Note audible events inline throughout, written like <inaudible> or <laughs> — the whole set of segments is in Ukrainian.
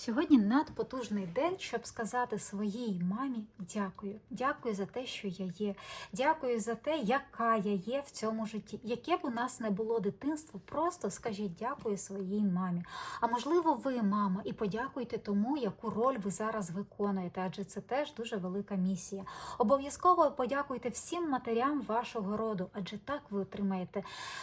Сьогодні надпотужний день, щоб сказати своїй мамі дякую. Дякую за те, що я є. Дякую за те, яка я є в цьому житті. Яке б у нас не було дитинство, просто скажіть дякую своїй мамі. А можливо, ви, мама, і подякуйте тому, яку роль ви зараз виконуєте, адже це теж дуже велика місія. Обов'язково подякуйте всім матерям вашого роду, адже так ви отримаєте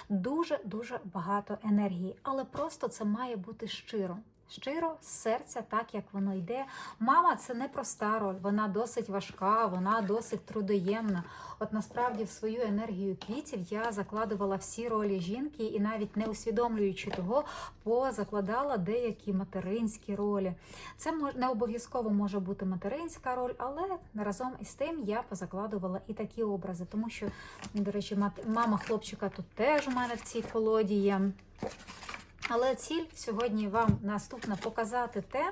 дуже дуже багато енергії. Але просто це має бути щиро. Щиро з серця, так як воно йде. Мама це не проста роль, вона досить важка, вона досить трудоємна. От насправді в свою енергію квітів я закладувала всі ролі жінки і навіть не усвідомлюючи того, позакладала деякі материнські ролі. Це не обов'язково може бути материнська роль, але разом із тим я позакладувала і такі образи, тому що, до речі, мама хлопчика тут теж у мене в цій колоді є. Але ціль сьогодні вам наступна показати те,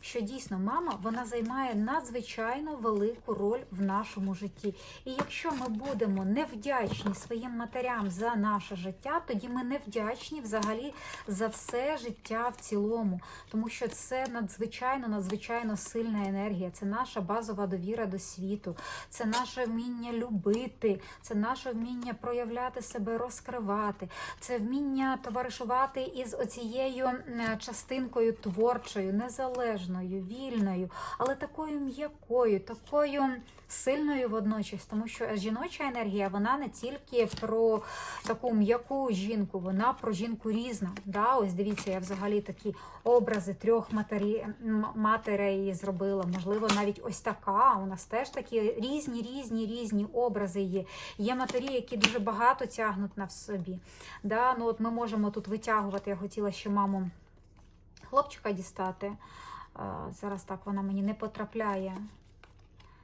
що дійсно мама вона займає надзвичайно велику роль в нашому житті. І якщо ми будемо невдячні своїм матерям за наше життя, тоді ми невдячні взагалі за все життя в цілому, тому що це надзвичайно надзвичайно сильна енергія. Це наша базова довіра до світу, це наше вміння любити, це наше вміння проявляти себе, розкривати, це вміння товаришувати із оцією частинкою творчою, незалежною, вільною, але такою м'якою, такою сильною водночас, тому що жіноча енергія вона не тільки про таку м'яку жінку, вона про жінку різна. Да? Ось дивіться, я взагалі такі образи трьох матері, матерей зробила. Можливо, навіть ось така. У нас теж такі різні, різні, різні образи є. Є матері, які дуже багато тягнуть на собі. Да? Ну, от ми можемо тут витягувати. Я хотіла ще маму хлопчика дістати. Зараз так вона мені не потрапляє.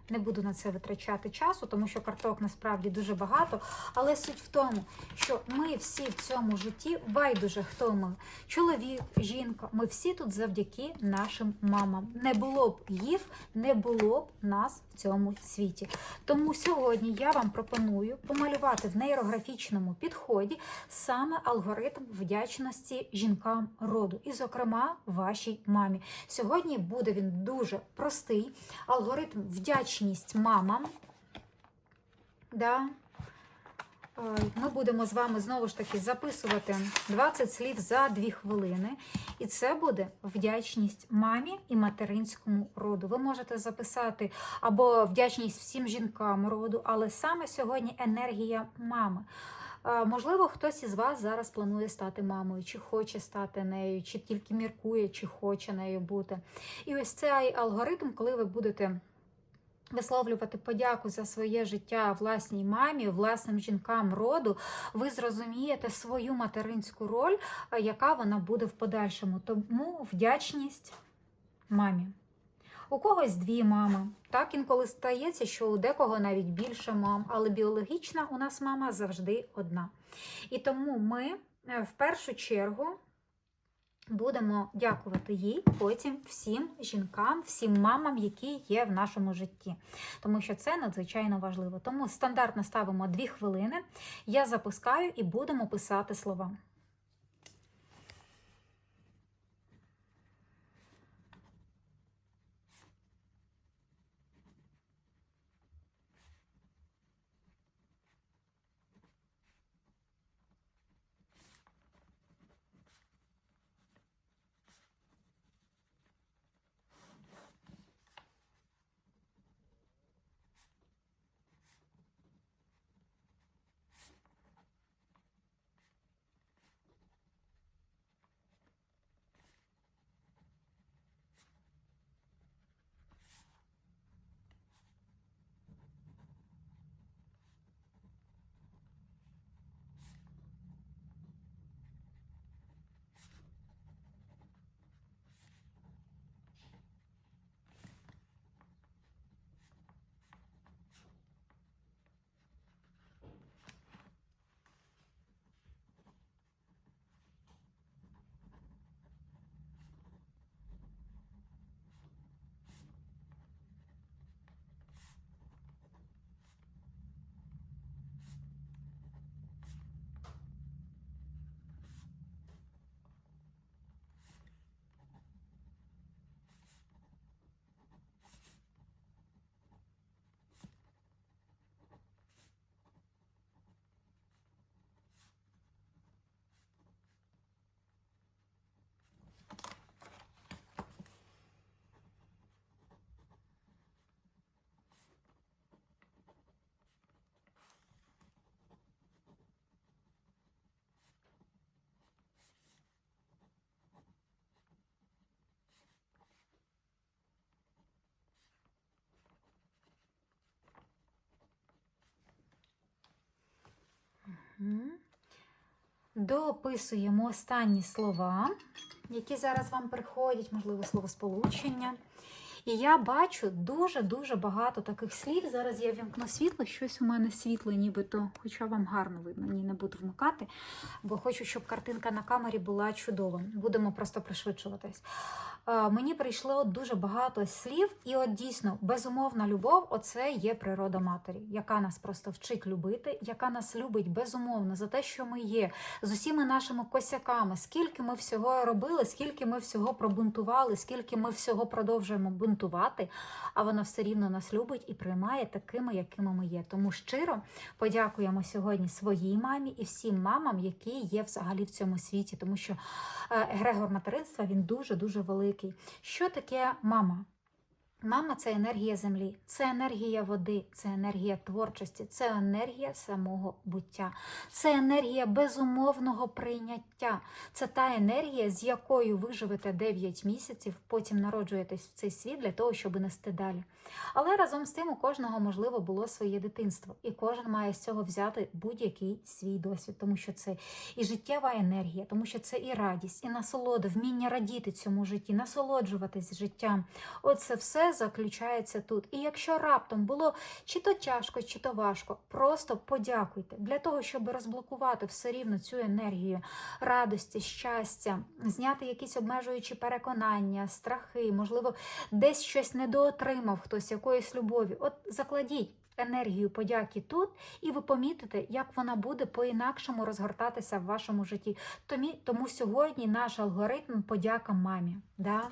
Не буду на це витрачати часу, тому що карток насправді дуже багато. Але суть в тому, що ми всі в цьому житті, байдуже хто ми, чоловік, жінка, ми всі тут завдяки нашим мамам. Не було б їх, не було б нас в цьому світі. Тому сьогодні я вам пропоную помалювати в нейрографічному підході саме алгоритм вдячності жінкам роду, і, зокрема, вашій мамі. Сьогодні буде він дуже простий. Алгоритм вдячність мамам. Да. Ми будемо з вами знову ж таки записувати 20 слів за 2 хвилини. І це буде вдячність мамі і материнському роду. Ви можете записати або вдячність всім жінкам роду, але саме сьогодні енергія мами. Можливо, хтось із вас зараз планує стати мамою, чи хоче стати нею, чи тільки міркує, чи хоче нею бути. І ось цей алгоритм, коли ви будете висловлювати подяку за своє життя власній мамі, власним жінкам роду, ви зрозумієте свою материнську роль, яка вона буде в подальшому. Тому вдячність мамі. У когось дві мами. Так інколи стається, що у декого навіть більше мам, але біологічна у нас мама завжди одна. І тому ми е, в першу чергу будемо дякувати їй, потім всім жінкам, всім мамам, які є в нашому житті. Тому що це надзвичайно важливо. Тому стандартно ставимо 2 хвилини. Я запускаю і будемо писати слова. Мгм. Доописуємо останні слова, які зараз вам приходять, можливо, словосполучення. І я бачу дуже-дуже багато таких слів. Зараз я вімкну світло, щось у мене світло, нібито, хоча вам гарно видно, ні, не буду вмикати, бо хочу, щоб картинка на камері була чудова. Будемо просто пришвидшуватись. Е, Мені прийшло дуже багато слів, і от дійсно безумовна любов оце є природа матері, яка нас просто вчить любити, яка нас любить безумовно за те, що ми є, з усіма нашими косяками, скільки ми всього робили, скільки ми всього пробунтували, скільки ми всього продовжуємо бунтувати, а вона все рівно нас любить і приймає такими, якими ми є. Тому щиро подякуємо сьогодні своїй мамі і всім мамам, які є взагалі в цьому світі, тому що Грегор егрегор материнства він дуже дуже великий. Що таке мама? Мама це енергія землі, це енергія води, це енергія творчості, це енергія самого буття, це енергія безумовного прийняття. Це та енергія, з якою ви живете 9 місяців, потім народжуєтесь в цей світ для того, щоб нести далі. Але разом з тим у кожного можливо було своє дитинство, і кожен має з цього взяти будь-який свій досвід, тому що це і життєва енергія, тому що це і радість, і насолода, вміння радіти цьому житті, насолоджуватись життям. Оце все заключається тут. І якщо раптом було чи то тяжко, чи то важко, просто подякуйте для того, щоб розблокувати все рівно цю енергію радості, щастя, зняти якісь обмежуючі переконання, страхи, можливо, десь щось недоотримав хтось якоїсь любові. От закладіть. Енергію подяки тут, і ви помітите, як вона буде по-інакшому розгортатися в вашому житті. Тому, тому сьогодні наш алгоритм подяка мамі. Да?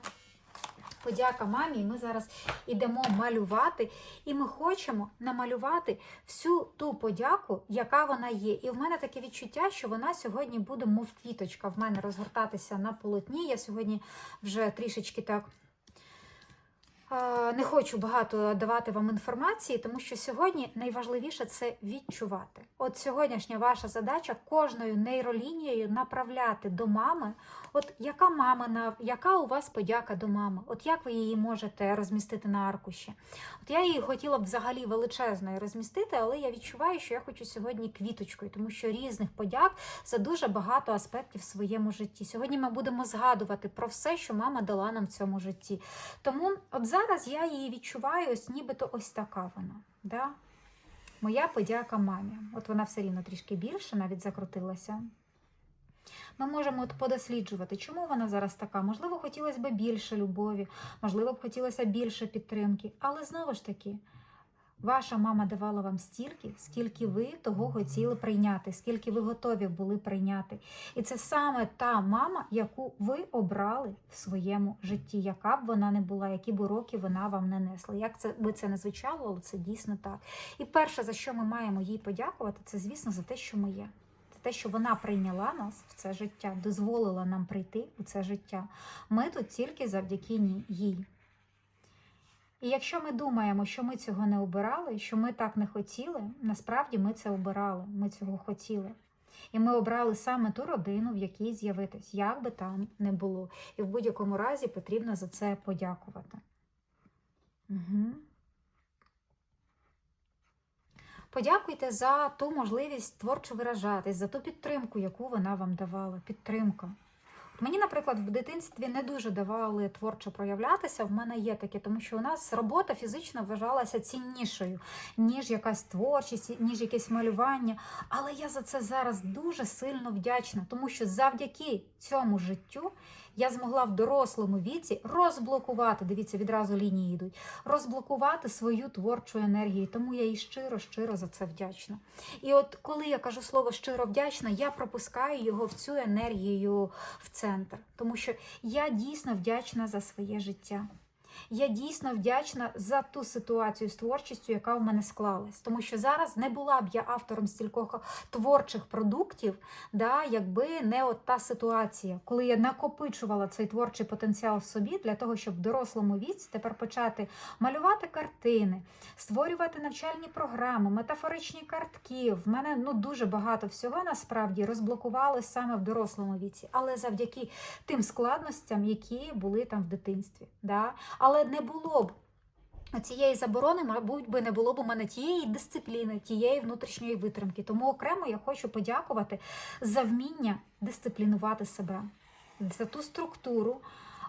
Подяка мамі, і ми зараз йдемо малювати, і ми хочемо намалювати всю ту подяку, яка вона є. І в мене таке відчуття, що вона сьогодні буде, мов квіточка, в мене розгортатися на полотні. Я сьогодні вже трішечки так. Не хочу багато давати вам інформації, тому що сьогодні найважливіше це відчувати. От сьогоднішня ваша задача кожною нейролінією направляти до мами, от яка мамина, яка у вас подяка до мами, от як ви її можете розмістити на аркуші. От я її хотіла б взагалі величезною розмістити, але я відчуваю, що я хочу сьогодні квіточкою, тому що різних подяк за дуже багато аспектів в своєму житті. Сьогодні ми будемо згадувати про все, що мама дала нам в цьому житті. Тому от зараз я її відчуваю, ось нібито ось така вона. Да? Моя подяка мамі. От вона все рівно трішки більше, навіть закрутилася. Ми можемо от подосліджувати, чому вона зараз така. Можливо, хотілося б більше любові, можливо, б хотілося більше підтримки. Але знову ж таки, ваша мама давала вам стільки, скільки ви того хотіли прийняти, скільки ви готові були прийняти. І це саме та мама, яку ви обрали в своєму житті, яка б вона не була, які б уроки вона вам не несла. Як це би це не звучало, але це дійсно так. І перше, за що ми маємо їй подякувати, це, звісно, за те, що ми є. Те, що вона прийняла нас в це життя, дозволила нам прийти у це життя. Ми тут тільки завдяки їй. І якщо ми думаємо, що ми цього не обирали, що ми так не хотіли, насправді ми це обирали, ми цього хотіли. І ми обрали саме ту родину, в якій з'явитись, як би там не було. І в будь-якому разі потрібно за це подякувати. Угу. Подякуйте за ту можливість творчо виражатись, за ту підтримку, яку вона вам давала. Підтримка. Мені, наприклад, в дитинстві не дуже давали творчо проявлятися. В мене є таке, тому що у нас робота фізично вважалася ціннішою, ніж якась творчість, ніж якесь малювання. Але я за це зараз дуже сильно вдячна, тому що завдяки цьому життю я змогла в дорослому віці розблокувати. Дивіться, відразу лінії йдуть, розблокувати свою творчу енергію. Тому я їй щиро, щиро за це вдячна. І от коли я кажу слово щиро вдячна, я пропускаю його в цю енергію в центр, тому що я дійсно вдячна за своє життя. Я дійсно вдячна за ту ситуацію з творчістю, яка у мене склалась. Тому що зараз не була б я автором стількох творчих продуктів, да, якби не от та ситуація, коли я накопичувала цей творчий потенціал в собі для того, щоб в дорослому віці тепер почати малювати картини, створювати навчальні програми, метафоричні картки. В мене ну дуже багато всього насправді розблокувалось саме в дорослому віці, але завдяки тим складностям, які були там в дитинстві. Да? Але не було б Цієї заборони, мабуть, би не було б у мене тієї дисципліни, тієї внутрішньої витримки. Тому окремо я хочу подякувати за вміння дисциплінувати себе, за ту структуру.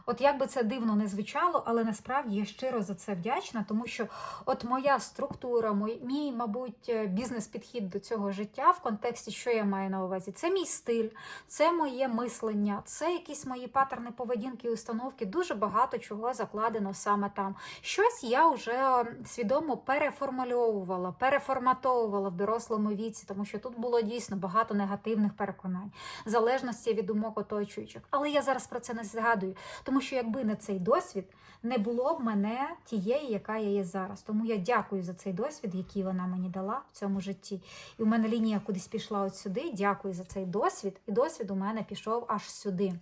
От як би це дивно не звучало, але насправді я щиро за це вдячна, тому що от моя структура, мій, мій мабуть, е, бізнес-підхід до цього життя в контексті, що я маю на увазі, це мій стиль, це моє мислення, це якісь мої паттерни поведінки і установки. Дуже багато чого закладено саме там. Щось я вже е, свідомо переформульовувала, переформатовувала в дорослому віці, тому що тут було дійсно багато негативних переконань, залежності від думок оточуючих. Але я зараз про це не згадую. Тому що якби не цей досвід, не було б мене тієї, яка я є зараз. Тому я дякую за цей досвід, який вона мені дала в цьому житті. І у мене лінія кудись пішла от сюди. Дякую за цей досвід. І досвід у мене пішов аж сюди.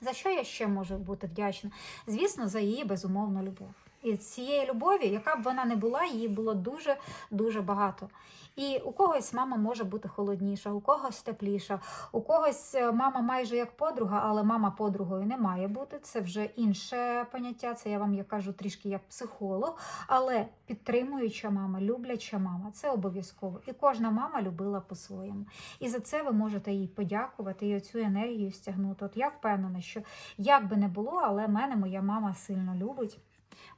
За що я ще можу бути вдячна? Звісно, за її безумовну любов. І цієї любові, яка б вона не була, її було дуже дуже багато. І у когось мама може бути холодніша, у когось тепліша, у когось е, мама майже як подруга, але мама подругою не має бути. Це вже інше поняття. Це я вам я кажу трішки як психолог. Але підтримуюча мама, любляча мама це обов'язково. І кожна мама любила по-своєму. І за це ви можете їй подякувати і оцю енергію стягнути. От я впевнена, що як би не було, але мене моя мама сильно любить.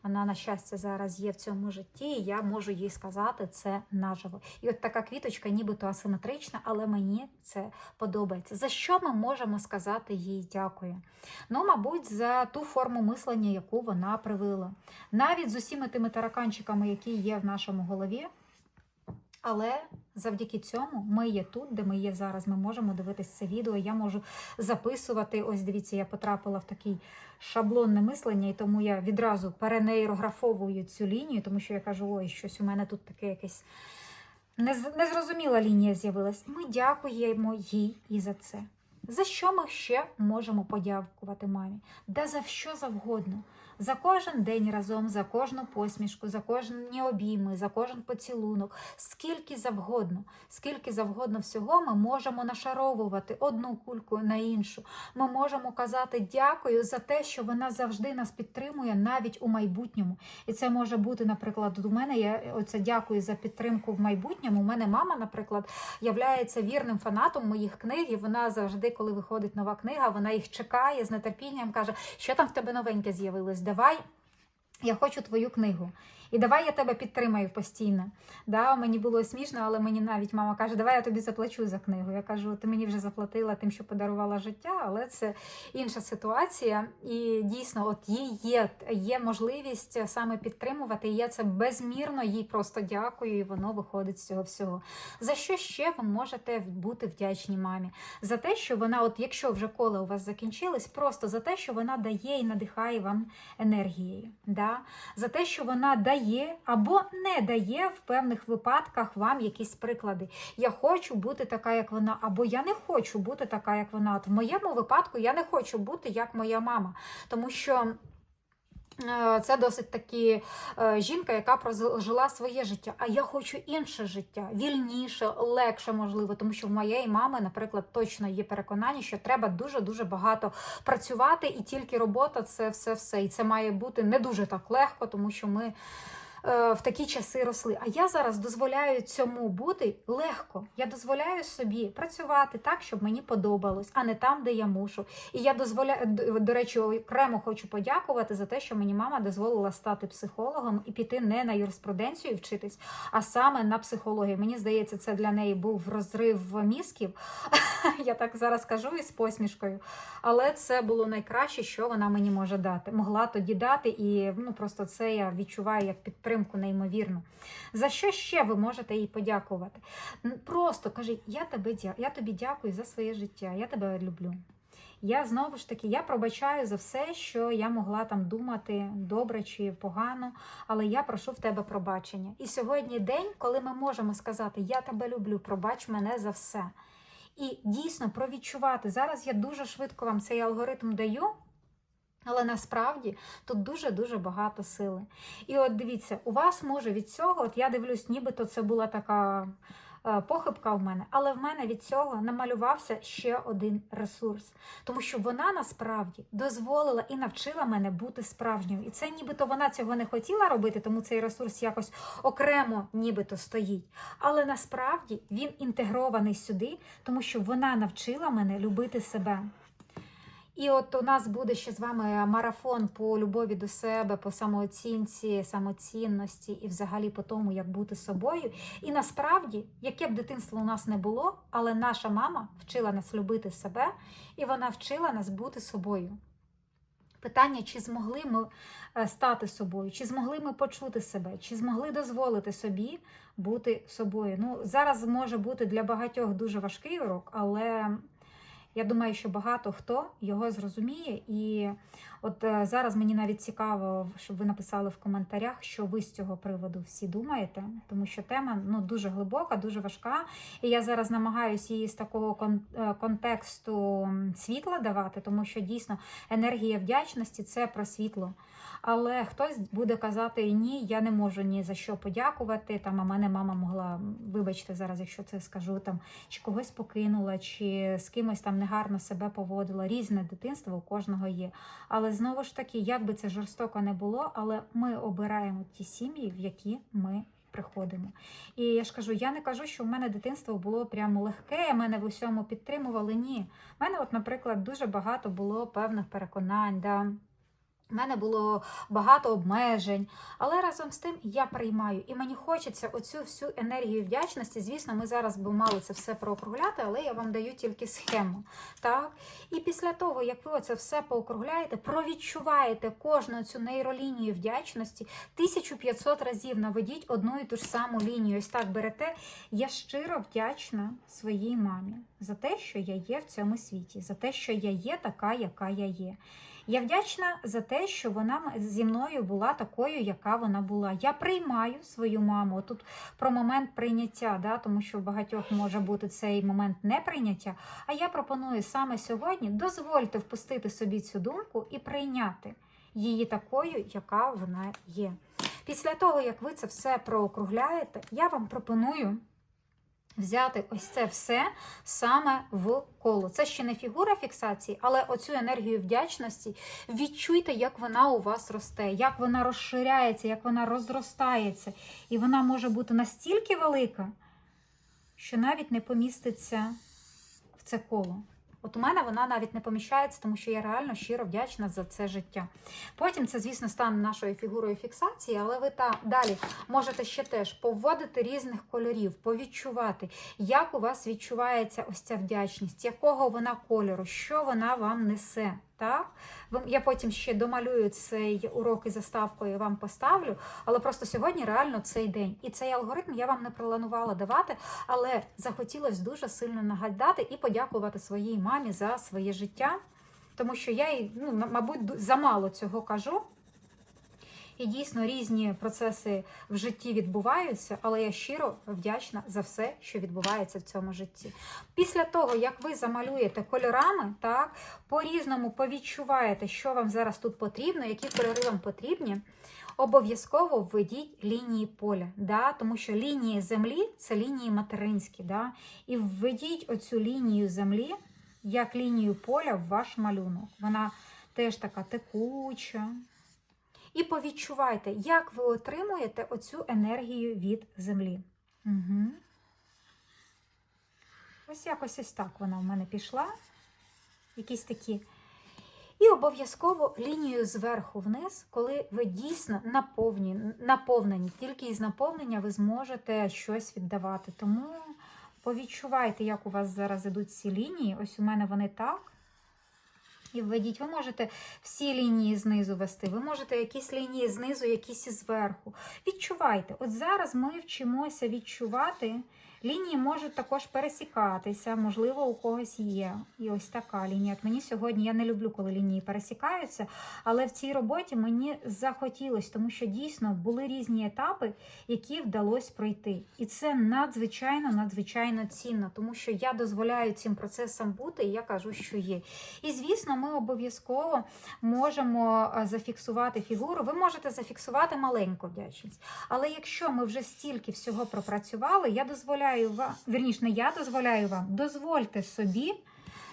Вона, на щастя, зараз є в цьому житті, і я можу їй сказати це наживо. І от така квіточка, нібито асиметрична, але мені це подобається. За що ми можемо сказати їй дякую? Ну, мабуть, за ту форму мислення, яку вона привила. Навіть з усіми тими тараканчиками, які є в нашому голові. Але завдяки цьому ми є тут, де ми є зараз. Ми можемо дивитися це відео. Я можу записувати. Ось дивіться, я потрапила в такий шаблонне мислення, і тому я відразу перенейрографовую цю лінію, тому що я кажу, ой, щось у мене тут таке якесь незрозуміла лінія з'явилась. Ми дякуємо їй і за це. За що ми ще можемо подякувати мамі? Да за що завгодно. За кожен день разом, за кожну посмішку, за кожні обійми, за кожен поцілунок, скільки завгодно, скільки завгодно всього ми можемо нашаровувати одну кульку на іншу. Ми можемо казати дякую за те, що вона завжди нас підтримує навіть у майбутньому. І це може бути, наприклад, у мене я оце дякую за підтримку в майбутньому. У мене мама, наприклад, являється вірним фанатом моїх книг, і вона завжди, коли виходить нова книга, вона їх чекає з нетерпінням, каже, що там в тебе новеньке з'явилось. Давай. Я хочу твою книгу. І давай я тебе підтримаю постійно. Да, Мені було смішно, але мені навіть мама каже, давай я тобі заплачу за книгу. Я кажу, ти мені вже заплатила тим, що подарувала життя, але це інша ситуація. І дійсно, от їй є, є можливість саме підтримувати. І я це безмірно їй просто дякую, і воно виходить з цього всього. За що ще ви можете бути вдячні мамі? За те, що вона, от якщо вже коле у вас закінчились, просто за те, що вона дає і надихає вам енергією. Да? За те, що вона дає або не дає в певних випадках вам якісь приклади. Я хочу бути така, як вона, або я не хочу бути така, як вона. От в моєму випадку я не хочу бути як моя мама, тому що. Е, Це досить таки е, жінка, яка прожила своє життя. А я хочу інше життя, вільніше, легше, можливо, тому що в моєї мами, наприклад, точно є переконання, що треба дуже дуже багато працювати, і тільки робота це все все. І це має бути не дуже так легко, тому що ми в такі часи росли. А я зараз дозволяю цьому бути легко. Я дозволяю собі працювати так, щоб мені подобалось, а не там, де я мушу. І я дозволяю, до- до речі, окремо хочу подякувати за те, що мені мама дозволила стати психологом і піти не на юриспруденцію вчитись, а саме на психологію. Мені здається, це для неї був розрив мізків. <laughs> Я так зараз кажу із посмішкою. Але це було найкраще, що вона мені може дати. Могла тоді дати, і ну просто це я відчуваю як підтримку неймовірну. За що ще ви можете їй подякувати? Просто кажи, я тебе я тобі дякую за своє життя, я тебе люблю. Я знову ж таки я пробачаю за все, що я могла там думати добре чи погано, але я прошу в тебе пробачення. І сьогодні день, коли ми можемо сказати Я тебе люблю, пробач мене за все. І дійсно провідчувати. Зараз я дуже швидко вам цей алгоритм даю. Але насправді тут дуже-дуже багато сили. І от дивіться, у вас може від цього, от я дивлюсь, нібито це була така е, похибка в мене, але в мене від цього намалювався ще один ресурс, тому що вона насправді дозволила і навчила мене бути справжньою. І це нібито вона цього не хотіла робити, тому цей ресурс якось окремо нібито стоїть. Але насправді він інтегрований сюди, тому що вона навчила мене любити себе. І от у нас буде ще з вами марафон по любові до себе, по самооцінці, самоцінності і взагалі по тому, як бути собою. І насправді, яке б дитинство у нас не було, але наша мама вчила нас любити себе, і вона вчила нас бути собою. Питання, чи змогли ми е, стати собою, чи змогли ми почути себе, чи змогли дозволити собі бути собою. Ну, зараз може бути для багатьох дуже важкий урок, але я думаю, що багато хто його зрозуміє. І от е, зараз мені навіть цікаво, щоб ви написали в коментарях, що ви з цього приводу всі думаєте, тому що тема ну, дуже глибока, дуже важка. І я зараз намагаюся її з такого е, контексту світла давати, тому що дійсно енергія вдячності це про світло. Але хтось буде казати: ні, я не можу ні за що подякувати. Там а мене мама могла, вибачте, зараз, якщо це скажу, там чи когось покинула, чи з кимось там негарно себе поводила. Різне дитинство у кожного є. Але знову ж таки, як би це жорстоко не було, але ми обираємо ті сім'ї, в які ми. Приходимо. І я ж кажу, я не кажу, що в мене дитинство було прямо легке, мене в усьому підтримували. Ні. У мене, от, наприклад, дуже багато було певних переконань. Да. У мене було багато обмежень, але разом з тим я приймаю. І мені хочеться оцю всю енергію вдячності. Звісно, ми зараз би мали це все проокругляти, але я вам даю тільки схему. Так? І після того, як ви оце все поокругляєте, провідчуваєте кожну цю нейролінію вдячності, 1500 разів наведіть одну і ту ж саму лінію. Ось так берете. Я щиро вдячна своїй мамі за те, що я є в цьому світі, за те, що я є така, яка я є. Я вдячна за те, що вона зі мною була такою, яка вона була. Я приймаю свою маму. Тут про момент прийняття, да, тому що в багатьох може бути цей момент неприйняття. А я пропоную саме сьогодні дозвольте впустити собі цю думку і прийняти її такою, яка вона є. Після того, як ви це все проокругляєте, я вам пропоную. Взяти ось це все саме в коло. Це ще не фігура фіксації, але оцю енергію вдячності відчуйте, як вона у вас росте, як вона розширяється, як вона розростається. І вона може бути настільки велика, що навіть не поміститься в це коло. От у мене вона навіть не поміщається, тому що я реально щиро вдячна за це життя. Потім це, звісно, стане нашою фігурою фіксації, але ви та далі можете ще теж поводити різних кольорів, повідчувати, як у вас відчувається ось ця вдячність, якого вона кольору, що вона вам несе. Так? Я потім ще домалюю цей урок і заставкою вам поставлю, але просто сьогодні реально цей день. І цей алгоритм я вам не планувала давати, але захотілося дуже сильно нагадати і подякувати своїй мамі за своє життя, тому що я їй, ну, мабуть, замало цього кажу. І дійсно різні процеси в житті відбуваються, але я щиро вдячна за все, що відбувається в цьому житті. Після того, як ви замалюєте кольорами, так по-різному повідчуваєте, що вам зараз тут потрібно, які кольори вам потрібні. Обов'язково введіть лінії поля, да? тому що лінії землі це лінії материнські. Да? І введіть оцю лінію землі як лінію поля в ваш малюнок. Вона теж така текуча, і повідчувайте, як ви отримуєте оцю енергію від землі. Угу. Ось якось ось так вона в мене пішла. Якісь такі. І обов'язково лінію зверху вниз, коли ви дійсно наповні, наповнені. Тільки із наповнення ви зможете щось віддавати. Тому повідчувайте, як у вас зараз ідуть ці лінії. Ось у мене вони так. І введіть, ви можете всі лінії знизу вести, ви можете якісь лінії знизу, якісь зверху. Відчувайте. От зараз ми вчимося відчувати. Лінії можуть також пересікатися, можливо, у когось є. І ось така лінія. От мені сьогодні я не люблю, коли лінії пересікаються, але в цій роботі мені захотілося, тому що дійсно були різні етапи, які вдалося пройти. І це надзвичайно, надзвичайно цінно, тому що я дозволяю цим процесам бути, і я кажу, що є. І звісно, ми обов'язково можемо зафіксувати фігуру. Ви можете зафіксувати маленьку вдячність. Але якщо ми вже стільки всього пропрацювали, я дозволяю дозволяю вам, вірніше, не я дозволяю вам, дозвольте собі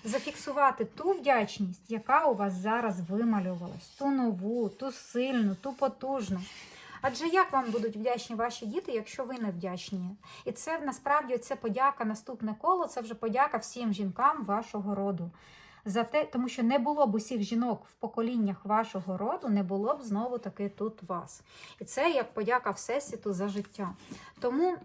зафіксувати ту вдячність, яка у вас зараз вималювалась, ту нову, ту сильну, ту потужну. Адже як вам будуть вдячні ваші діти, якщо ви не вдячні? І це насправді це подяка наступне коло, це вже подяка всім жінкам вашого роду. За те, тому що не було б усіх жінок в поколіннях вашого роду, не було б знову таки тут вас. І це як подяка Всесвіту за життя. Тому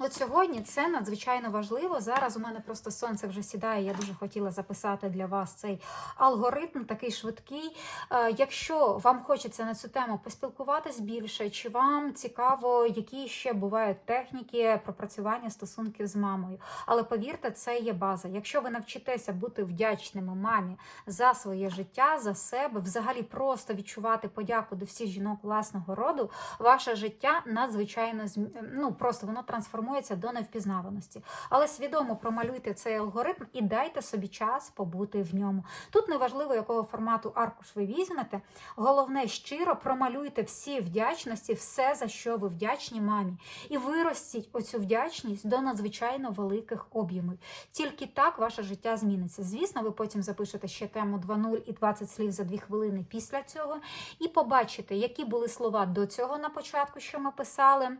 От сьогодні це надзвичайно важливо. Зараз у мене просто сонце вже сідає. Я дуже хотіла записати для вас цей алгоритм, такий швидкий. Е, Якщо вам хочеться на цю тему поспілкуватись більше, чи вам цікаво, які ще бувають техніки пропрацювання стосунків з мамою. Але повірте, це є база. Якщо ви навчитеся бути вдячними мамі за своє життя, за себе, взагалі просто відчувати подяку до всіх жінок власного роду, ваше життя надзвичайно ну просто воно трансформується до невпізнаваності. Але свідомо промалюйте цей алгоритм і дайте собі час побути в ньому. Тут неважливо, якого формату аркуш ви візьмете. Головне, щиро промалюйте всі вдячності, все за що ви вдячні мамі, і виростіть оцю вдячність до надзвичайно великих об'ємів. Тільки так ваше життя зміниться. Звісно, ви потім запишете ще тему 2.0 і 20 слів за 2 хвилини після цього, і побачите, які були слова до цього на початку, що ми писали.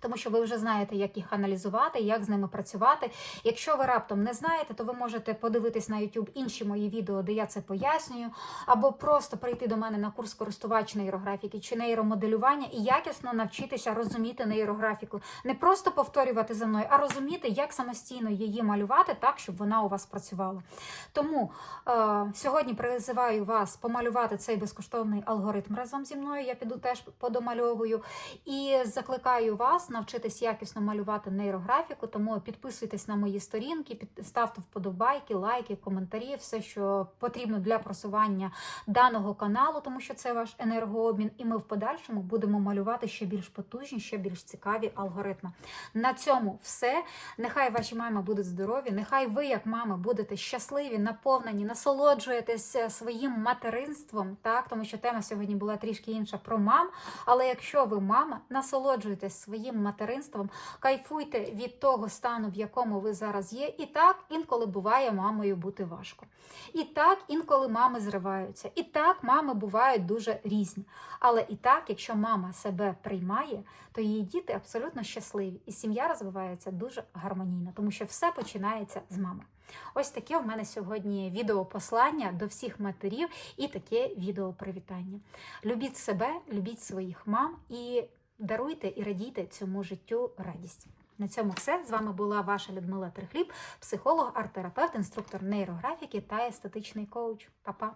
Тому що ви вже знаєте, як їх аналізувати, як з ними працювати. Якщо ви раптом не знаєте, то ви можете подивитись на YouTube інші мої відео, де я це пояснюю, або просто прийти до мене на курс користувач нейрографіки чи нейромоделювання і якісно навчитися розуміти нейрографіку. Не просто повторювати за мною, а розуміти, як самостійно її малювати так, щоб вона у вас працювала. Тому е, сьогодні призиваю вас помалювати цей безкоштовний алгоритм разом зі мною. Я піду теж подомальовую і закликаю вас навчитись якісно малювати нейрографіку. Тому підписуйтесь на мої сторінки, ставте вподобайки, лайки, коментарі, все, що потрібно для просування даного каналу, тому що це ваш енергообмін. І ми в подальшому будемо малювати ще більш потужні, ще більш цікаві алгоритми. На цьому все. Нехай ваші мами будуть здорові, нехай ви, як мами, будете щасливі, наповнені, насолоджуєтесь е, своїм материнством, так тому що тема сьогодні була трішки інша про мам. Але якщо ви мама, насолоджуйтесь своїм материнством, кайфуйте від того стану, в якому ви зараз є. І так інколи буває мамою бути важко. І так інколи мами зриваються. І так мами бувають дуже різні. Але і так, якщо мама себе приймає, то її діти абсолютно щасливі, і сім'я розвивається дуже гармонійно, тому що все починається з мами. Ось таке в мене сьогодні відеопослання до всіх матерів і таке відеопривітання. Любіть себе, любіть своїх мам і даруйте і радійте цьому життю радість. На цьому все. З вами була ваша Людмила Трихліб, психолог, арт-терапевт, інструктор нейрографіки та естетичний коуч. Па-па!